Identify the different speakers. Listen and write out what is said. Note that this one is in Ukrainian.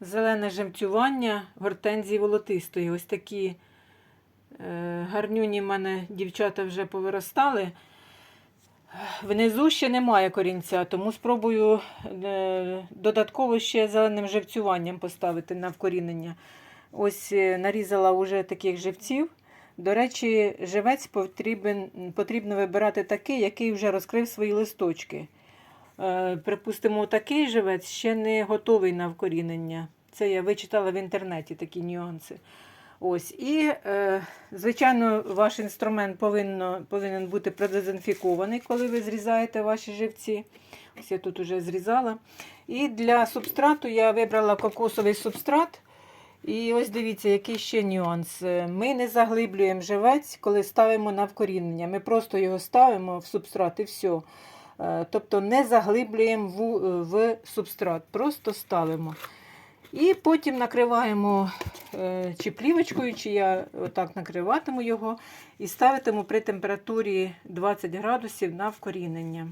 Speaker 1: зелене жемцювання гортензії волотистої. Ось такі е, гарнюні в мене дівчата вже повиростали. Внизу ще немає корінця, тому спробую е, додатково ще зеленим живцюванням поставити на вкорінення. Ось е, нарізала вже таких живців. До речі, живець потрібен, потрібно вибирати такий, який вже розкрив свої листочки. Е, Припустимо, такий живець ще не готовий на вкорінення. Це я вичитала в інтернеті такі нюанси. Ось. І, е, звичайно, ваш інструмент повинно, повинен бути продезінфікований, коли ви зрізаєте ваші живці. Ось я тут вже зрізала. І для субстрату я вибрала кокосовий субстрат. І ось дивіться, який ще нюанс. Е, Ми не заглиблюємо живець, коли ставимо на вкорінення. Ми просто його ставимо в субстрат і все. Е, Тобто не заглиблюємо в, в субстрат, просто ставимо. І потім накриваємо е, чи плівочкою, чи я отак накриватиму його і ставитиму при температурі 20 градусів на вкорінення.